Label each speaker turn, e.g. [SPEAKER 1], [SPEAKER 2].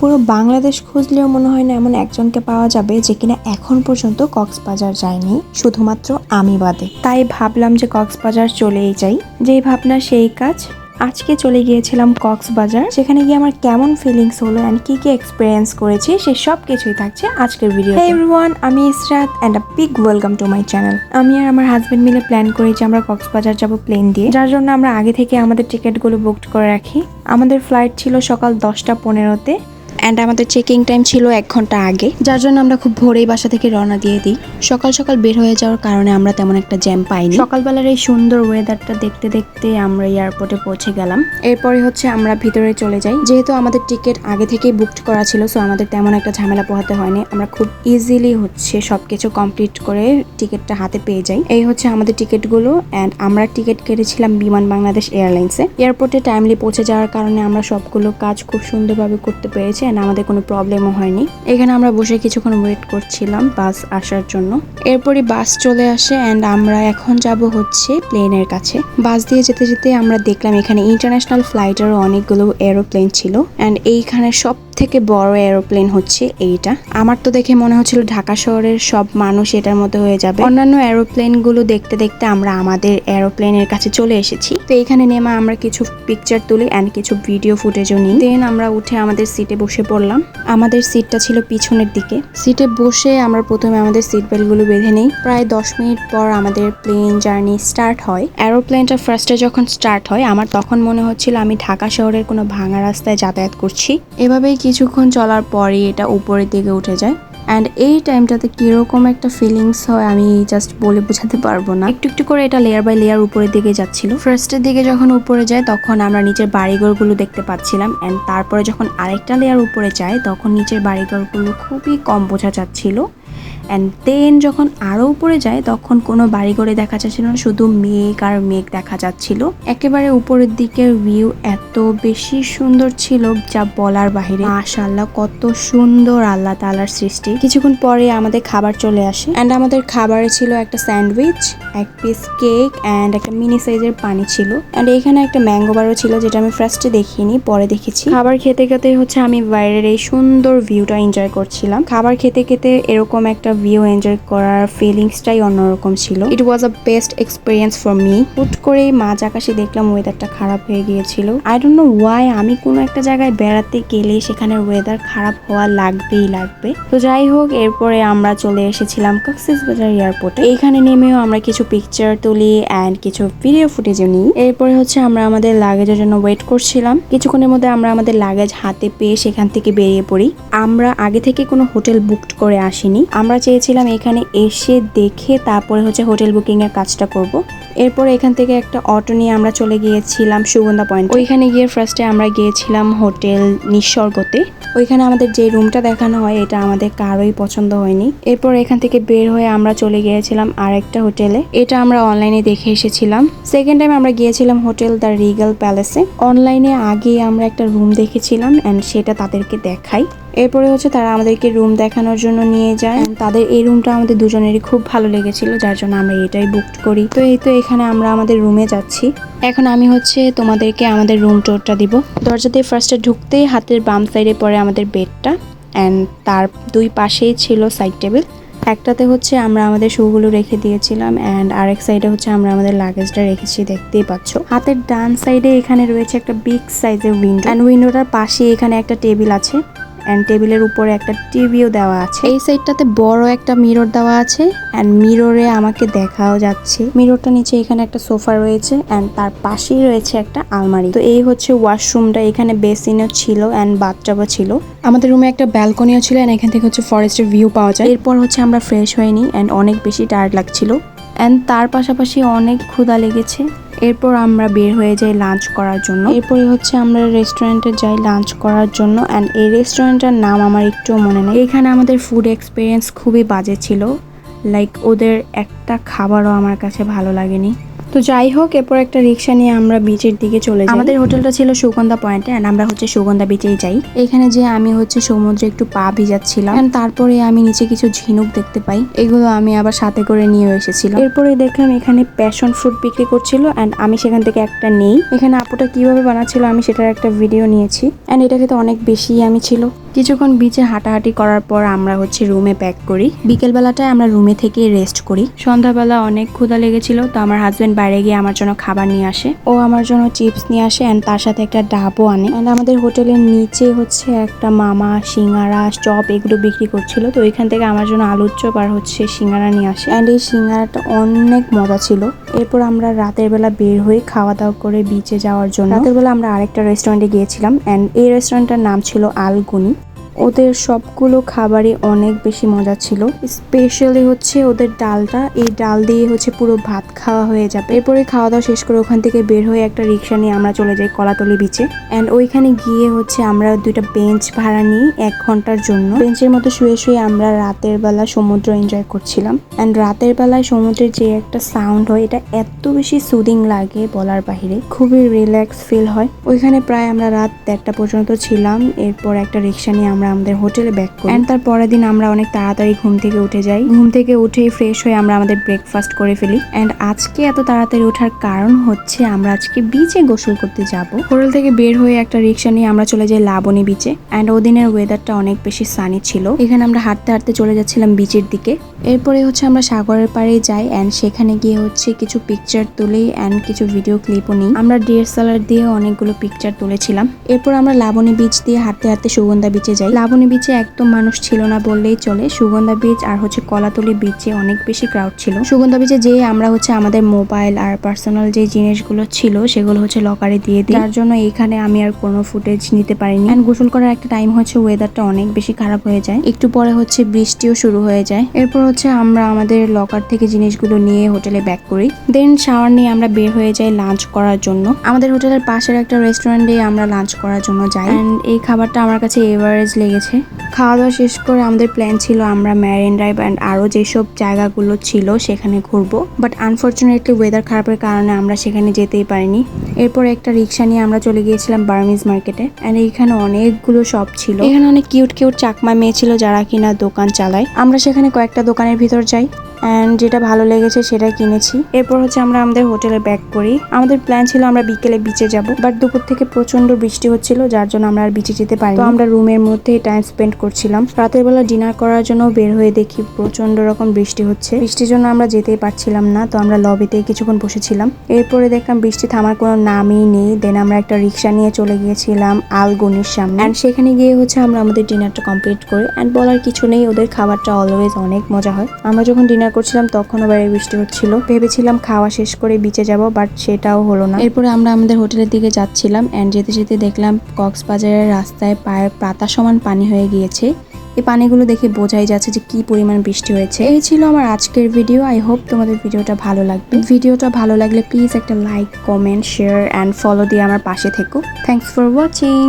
[SPEAKER 1] পুরো বাংলাদেশ খুঁজলেও মনে হয় না এমন একজনকে পাওয়া যাবে যে কিনা এখন পর্যন্ত কক্সবাজার যায়নি, শুধুমাত্র আমি বাদে তাই ভাবলাম যে কক্সবাজার চলেই যাই। যেই ভাবনা, সেই কাজ। আজকে চলে গিয়েছিলাম কক্সবাজার সেখানে গিয়ে আমার কেমন ফিলিংস হলো অ্যান্ড কী কী এক্সপিরিয়েন্স করেছি, সে সব কিছুই থাকছে আজকের ভিডিও এভরিওয়ান আমি Israt and a big welcome to my channel আমি আর আমার হাজব্যান্ড মিলে প্ল্যান করেছি আমরা কক্সবাজার যাব প্লেন দিয়ে। যার জন্য আমরা আগে থেকে আমাদের টিকিটগুলো বুকড করে রাখি। আমাদের ফ্লাইট ছিল সকাল দশটা পনেরোতে। অ্যান্ড আমাদের চেকিং টাইম ছিল এক ঘণ্টা আগে, যার জন্য আমরা খুব ভোরেই বাসা থেকে রওনা দিয়ে দিই। সকাল সকাল বের হয়ে যাওয়ার কারণে আমরা তেমন একটা জ্যাম পাইনি। সকালবেলার এই সুন্দর ওয়েদারটা দেখতে দেখতে আমরা এয়ারপোর্টে পৌঁছে গেলাম। এরপরে হচ্ছে আমরা ভিতরে চলে যাই। যেহেতু আমাদের টিকিট আগে থেকেই বুকড করা ছিল সো আমাদের তেমন একটা ঝামেলা পোহাতে হয়নি। আমরা খুব ইজিলি হচ্ছে সবকিছু কমপ্লিট করে টিকিটটা হাতে পেয়ে যাই। এই হচ্ছে আমাদের টিকিটগুলো অ্যান্ড আমরা টিকিট কেটেছিলাম বিমান বাংলাদেশ এয়ারলাইন্সে এয়ারপোর্টে টাইমলি পৌঁছে যাওয়ার কারণে আমরা সবগুলো কাজ খুব সুন্দরভাবে করতে পেরেছি অ্যান্ড আমাদের কোনো প্রবলেমও হয়নি। এখানে আমরা বসে কিছুক্ষণ ওয়েট করছিলাম বাস আসার জন্য। এরপরে বাস চলে আসে অ্যান্ড আমরা এখন যাব হচ্ছে প্লেনের কাছে। বাস দিয়ে যেতে যেতে আমরা দেখলাম এখানে ইন্টারন্যাশনাল ফ্লাইটেরও অনেকগুলো এরোপ্লেন ছিল। অ্যান্ড এইখানে সব থেকে বড় এরোপ্লেন হচ্ছে এইটা। আমার তো দেখে মনে হচ্ছিল ঢাকা শহরের সব মানুষ এটার মধ্যে হয়ে যাবে। অন্যান্য এরোপ্লেনগুলো দেখতে দেখতে আমরা আমাদের এরোপ্লেনের কাছে চলে এসেছি। তো এখানে নেমে আমরা কিছু পিকচার তুলি অ্যান্ড কিছু ভিডিও ফুটেজও নিই। দেন আমরা উঠে আমাদের সিটে বসে পড়লাম। আমাদের সিটটা ছিল পিছনের দিকে। সিটে বসে আমরা প্রথমে আমাদের সিট বেল্টগুলো বেঁধে নিই। প্রায় দশ মিনিট পর আমাদের প্লেন জার্নি স্টার্ট হয়। এরোপ্লেনটা ফার্স্টে যখন স্টার্ট হয়, আমার তখন মনে হচ্ছিল আমি ঢাকা শহরের কোনো ভাঙা রাস্তায় যাতায়াত করছি। এভাবেই কিছুক্ষণ চলার পরেই এটা উপরের দিকে উঠে যায়। অ্যান্ড এই টাইমটাতে কীরকম একটা ফিলিংস হয় আমি জাস্ট বলে বোঝাতে পারব না। একটু একটু করে এটা লেয়ার বাই লেয়ার উপরের দিকে যাচ্ছিল। ফার্স্টের দিকে যখন উপরে যায়, তখন আমরা নিচের বাড়িঘরগুলো দেখতে পাচ্ছিলাম। অ্যান্ড তারপরে যখন আরেকটা লেয়ার উপরে যায়, তখন নিচের বাড়িঘরগুলো খুবই কম বোঝা যাচ্ছিল। অ্যান্ড দেন যখন আরও উপরে যায়, তখন কোনো বাড়ি করে দেখা যাচ্ছিল না, শুধু মেঘ আর মেঘ দেখা যাচ্ছিল। একেবারে উপরের দিকের ভিউ এত বেশি সুন্দর ছিল যা বলার বাহিরে। মাশাল্লাহ কত সুন্দর আল্লাহ তালার সৃষ্টি। কিছুক্ষণ পরে আমাদের খাবার চলে আসে। অ্যান্ড আমাদের খাবারে ছিল একটা স্যান্ডউইচ, এক পিস কেক অ্যান্ড একটা মিনি সাইজের পানি ছিল। অ্যান্ড এখানে একটা ম্যাঙ্গো বারও ছিল, যেটা আমি ফার্স্টে দেখিনি, পরে দেখেছি। খাবার খেতে খেতে হচ্ছে আমি বাইরের এই সুন্দর ভিউটা এনজয় করছিলাম। খাবার খেতে খেতে এরকম একটা ভিউ এনজয় করার ফিলিংসটাই অন্যরকম ছিল। It was a best experience for me হুট করে মাঝ আকাশে দেখলাম ওয়েদারটা খারাপ হয়ে গিয়েছিল। আই ডোন্ট নো ওয়াই আমি কোনো একটা জায়গায় বেড়াতে গেলে সেখানে ওয়েদার খারাপ হওয়া লাগবেই লাগবে। তো যাই হোক, এরপরে আমরা চলে এসেছিলাম কক্সবাজার এয়ারপোর্টে এইখানে নেমেও আমরা কিছু পিকচার তুলি অ্যান্ড কিছু ভিডিও ফুটেজও নিই। এরপরে হচ্ছে আমরা আমাদের লাগেজের জন্য ওয়েট করছিলাম। কিছুক্ষণের মধ্যে আমরা আমাদের লাগেজ হাতে পেয়ে সেখান থেকে বেরিয়ে পড়ি। আমরা আগে থেকে কোনো হোটেল বুকড করে আসিনি। আমরা চেয়েছিলাম এখানে এসে দেখে তারপরে হচ্ছে হোটেল বুকিং এর কাজটা করব। এরপর এখান থেকে একটা অটো নিয়ে আমরা চলে গিয়েছিলাম সুগন্ধা পয়েন্ট। ওইখানে গিয়ে ফার্স্টে আমরা গিয়েছিলাম হোটেল নিঃসর্গতে ওইখানে আমাদের যে রুমটা দেখানো হয়, এটা আমাদের কারোই পছন্দ হয়নি। এরপর এখান থেকে বের হয়ে আমরা চলে গিয়েছিলাম আরেকটা হোটেলে। এটা আমরা অনলাইনে দেখে এসেছিলাম। সেকেন্ড টাইম আমরা গিয়েছিলাম হোটেল দ্য রিগাল প্যালেসে। অনলাইনে আগে আমরা একটা রুম দেখেছিলাম অ্যান্ড সেটা তাদেরকে দেখাই। এরপরে হচ্ছে তারা আমাদেরকে রুম দেখানোর জন্য নিয়ে যায়। তাদের এই রুমটা আমাদের দুজনেরই খুব ভালো লেগেছিল, যার জন্য আমরা এটাই বুক করি। তো এই তো এখানে আমরা আমাদের রুমে যাচ্ছি। এখন আমি হচ্ছে তোমাদেরকে আমাদের রুম টোরটা দিব। দরজা দিয়ে ফার্স্টে ঢুকতেই হাতের বাম সাইডে পড়ে আমাদের বেডটা অ্যান্ড তার দুই পাশেই ছিল সাইড টেবিল একটাতে হচ্ছে আমরা আমাদের শুগুলো রেখে দিয়েছিলাম অ্যান্ড আরেক সাইডে হচ্ছে আমরা আমাদের লাগেজটা রেখেছি, দেখতেই পাচ্ছ। হাতের ডান সাইডে এখানে রয়েছে একটা বিগ সাইজের উইন্ডো অ্যান্ড উইন্ডোটার পাশে এখানে একটা টেবিল আছে। অ্যান্ড টেবিলের উপরে একটা টিভিও দেওয়া আছে। এই সাইডটাতে বড় একটা মিরর দেওয়া আছে। অ্যান্ড মিররে আমাকে দেখাও যাচ্ছে। মিররটা নিচে এখানে একটা সোফা রয়েছে অ্যান্ড তার পাশেই রয়েছে একটা আলমারি। তো এই হচ্ছে ওয়াশরুমটা এখানে বেসিনও ছিল অ্যান্ড বাথটাবও ছিল। আমাদের রুমে একটা ব্যালকনিও ছিল অ্যান্ড এখান থেকে হচ্ছে ফরেস্টের ভিউ পাওয়া যায়। এরপর হচ্ছে আমরা ফ্রেশ হয়নি অ্যান্ড অনেক বেশি টায়ার্ড লাগছিল। অ্যান্ড তার পাশাপাশি অনেক ক্ষুধা লেগেছে। এরপর আমরা বের হয়ে যাই লাঞ্চ করার জন্য। এরপরে হচ্ছে আমরা রেস্টুরেন্টে যাই লাঞ্চ করার জন্য। অ্যান্ড এই রেস্টুরেন্টটার নাম আমার একটুও মনে নেই। এখানে আমাদের ফুড এক্সপিরিয়েন্স খুবই বাজে ছিল। লাইক ওদের একটা খাবারও আমার কাছে ভালো লাগেনি। তো যাই হোক এরপর একটা রিক্সা নিয়ে আমরা বিচের দিকে চলে যাই। আমাদের হোটেলটা ছিল সুগন্ধা পয়েন্টে অ্যান্ড আমরা হচ্ছে সুগন্ধা বিচেই যাই। এখানে যে আমি হচ্ছে সমুদ্রে একটু পা ভিজাচ্ছিলাম and তারপরে আমি নিচে কিছু ঝিনুক দেখতে পাই। এগুলো আমি আবার সাথে করে নিয়ে এসেছিলাম। এরপরে দেখলাম এখানে প্যাশন ফ্রুট বিক্রি করছিল অ্যান্ড আমি সেখান থেকে একটা নেই। এখানে আপুটা কীভাবে বানাচ্ছিল আমি সেটার একটা ভিডিও নিয়েছি। অ্যান্ড এটা খেতে অনেক বেশি আমি ছিল। কিছুক্ষণ বিচে হাঁটাহাঁটি করার পর আমরা হচ্ছে রুমে প্যাক করি। বিকেলবেলাটায় আমরা রুমে থেকে রেস্ট করি। সন্ধ্যাবেলা অনেক ক্ষুধা লেগেছিল, তো আমার হাজবেন্ড বাইরে গিয়ে আমার জন্য খাবার নিয়ে আসে। ও আমার জন্য চিপস নিয়ে আসে অ্যান্ড তার সাথে একটা ডাবও আনে। অ্যান্ড আমাদের হোটেলের নিচে হচ্ছে একটা মামা, সিঙ্গারা, চপ এগুলো বিক্রি করছিল। তো ওইখান থেকে আমার জন্য আলুর চপ আর হচ্ছে সিঙ্গারা নিয়ে আসে। অ্যান্ড এই সিঙ্গারাটা অনেক মজা ছিল। এরপর আমরা রাতের বেলা বের হয়ে খাওয়া দাওয়া করে বিচে যাওয়ার জন্য। রাতের বেলা আমরা আরেকটা রেস্টুরেন্টে গিয়েছিলাম। অ্যান্ড এই রেস্টুরেন্টটার নাম ছিল আলগুনি। ওদের সবগুলো খাবারই অনেক বেশি মজা ছিল। স্পেশালি হচ্ছে ওদের ডালটা, এই ডাল দিয়ে হচ্ছে পুরো ভাত খাওয়া হয়ে যাবে। এরপরে খাওয়া দাওয়া শেষ করে ওখান থেকে বের হয়ে একটা রিক্সা নিয়ে আমরা চলে যাই কলাতলি বিচে অ্যান্ড ওইখানে গিয়ে হচ্ছে আমরা দুইটা বেঞ্চ ভাড়া নিই এক ঘণ্টার জন্য। বেঞ্চের মতো শুয়ে শুয়ে আমরা রাতের বেলা সমুদ্র এনজয় করছিলাম। অ্যান্ড রাতের বেলায় সমুদ্রের যে একটা সাউন্ড হয়, এটা এত বেশি সুদিং লাগে বলার বাহিরে। খুবই রিল্যাক্স ফিল হয়। ওইখানে প্রায় আমরা রাত দেড়টা পর্যন্ত ছিলাম। এরপর একটা রিক্সা নিয়ে আমরা আমাদের হোটেলে ব্যাক করি। অ্যান্ড তার পরের দিন আমরা অনেক তাড়াতাড়ি ঘুম থেকে উঠে যাই। ঘুম থেকে উঠেই ফ্রেশ হয়ে আমরা আমাদের ব্রেকফাস্ট করে ফেলি। অ্যান্ড আজকে এত তাড়াতাড়ি ওঠার কারণ হচ্ছে আমরা আজকে বিচে গোসল করতে যাব। হোটেল থেকে বের হয়ে একটা রিক্সা নিয়ে আমরা চলে যাই লাবণী বিচে অ্যান্ড ওদিনের ওয়েদারটা অনেক বেশি সানি ছিল। এখানে আমরা হাঁটতে হাঁটতে চলে যাচ্ছিলাম বিচের দিকে। এরপরে হচ্ছে আমরা সাগরের পাড়ে যাই। অ্যান্ড সেখানে গিয়ে হচ্ছে কিছু পিকচার তুলি অ্যান্ড কিছু ভিডিও ক্লিপও নিই। আমরা ডিএসএলআর দিয়ে অনেকগুলো পিকচার তুলেছিলাম। এরপর আমরা লাবণী বিচ দিয়ে হাঁটতে হাঁটতে সুগন্ধা বিচে যাই। লাবণী বিচে একদম মানুষ ছিল না বললেই চলে। সুগন্ধা বিচ আর হচ্ছে কলাতলি বিচে অনেক বেশি ক্রাউড ছিল। সুগন্ধা বিচে যেয়ে আমরা হচ্ছে আমাদের মোবাইল আর পার্সোনাল যে জিনিসগুলো ছিল সেগুলো হচ্ছে লকারে দিয়ে দিই। যার জন্য এইখানে আমি আর কোনো ফুটেজ নিতে পারিনি। অ্যান্ড গোসল করার একটা টাইম হচ্ছে ওয়েদারটা অনেক বেশি খারাপ হয়ে যায়। একটু পরে হচ্ছে বৃষ্টিও শুরু হয়ে যায়। এরপর হচ্ছে আমরা আমাদের লকার থেকে জিনিসগুলো নিয়ে হোটেলে ব্যাক করি। দেন শাওয়ার নিয়ে আমরা বের হয়ে যাই লাঞ্চ করার জন্য। আমাদের হোটেলের পাশের একটা রেস্টুরেন্টে আমরা লাঞ্চ করার জন্য যাই। এই খাবারটা আমার কাছে এভারেজ লেগেছে। খাওয়া দাওয়া শেষ করে আমাদের প্ল্যান ছিল আমরা ম্যারিন ড্রাইভ অ্যান্ড আরও যেসব জায়গাগুলো ছিল সেখানে ঘুরবো। বাট আনফর্চুনেটলি ওয়েদার খারাপের কারণে আমরা সেখানে যেতেই পারিনি। এরপর একটা রিক্সা নিয়ে আমরা চলে গিয়েছিলাম বার্মিজ মার্কেটে অ্যান্ড এইখানে অনেকগুলো শপ ছিল। এখানে অনেক কিউট কিউট চাকমা মেয়ে ছিল যারা কিনা দোকান চালায়। আমরা সেখানে কয়েকটা দোকানের ভিতর যাই। অ্যান্ড যেটা ভালো লেগেছে সেটা কিনেছি। এরপর হচ্ছে আমরা আমাদের হোটেলে ব্যাক করি। আমাদের প্ল্যান ছিল আমরা বিকেলে বিচে যাব বাট দুপুর থেকে প্রচণ্ড বৃষ্টি হচ্ছিল, যার জন্য আমরা আর বিচে যেতে পারি তো আমরা রুমের মধ্যে টাইম স্পেন্ড করছিলাম। রাতের বেলা ডিনার করার জন্য বের হয়ে দেখি প্রচণ্ড রকম বৃষ্টি হচ্ছে। বৃষ্টির জন্য আমরা যেতেই পারছিলাম না, তো আমরা লবিতে কিছুক্ষণ বসেছিলাম। এরপরে দেখলাম বৃষ্টি থামার কোনো নামই নেই। দেন আমরা একটা রিক্সা নিয়ে চলে গিয়েছিলাম আলগনির সামনে। অ্যান্ড সেখানে গিয়ে হচ্ছে আমরা আমাদের ডিনারটা কমপ্লিট করি। অ্যান্ড বলার কিছু নেই, ওদের খাবারটা অলওয়েজ অনেক মজা হয়। আমরা যখন ডিনার করছিলাম তখন আবার এই বৃষ্টি হচ্ছিল। ভেবেছিলাম খাওয়া শেষ করে বিচে যাব বাট সেটাও হলো না। এরপরে আমরা আমাদের হোটেলের দিকে যাচ্ছিলাম অ্যান্ড যেতে যেতে দেখলাম কক্সবাজারের রাস্তায় পায়ের পাতা সমান পানি হয়ে গিয়েছে। এই পানিগুলো দেখে বোঝাই যাচ্ছে যে কি পরিমাণ বৃষ্টি হয়েছে। এই ছিল আমার আজকের ভিডিও আই হোপ তোমাদের ভিডিওটা ভালো লাগবে। ভিডিওটা ভালো লাগলে প্লিজ একটা like comment share and follow দিয়ে আমার পাশে থেকো। Thanks for watching